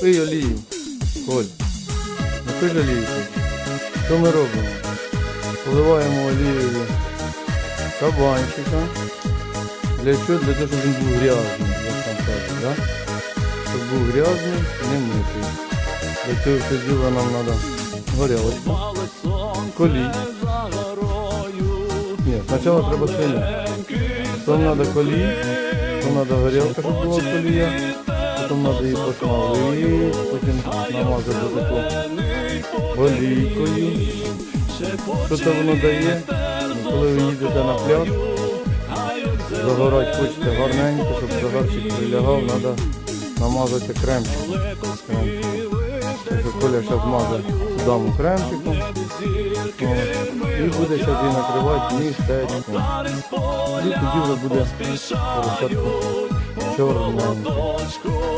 Пий олію. Коль. Не ж. Що ми робимо? Поливаємо олією кабанчика. Для чого? Для того, щоб він був грязний, як там кажуть, да? Щоб був грязний, не митий. Для цього все діло нам треба горілочку, колій. Ні, спочатку треба свиню. Потім треба колій, потім треба горілка, щоб була колія, потім треба її посмалити, потім намазати до такого олійкою. Що то воно дає? Ну, Коли ви їдете на пляж, загорати хочете гарненько, щоб загарчик прилягав, треба намазати кремчиком. Коля зараз маже даму кремчиком. І буде її накривати містечком. І тоді вже буде поросятку чорненьке.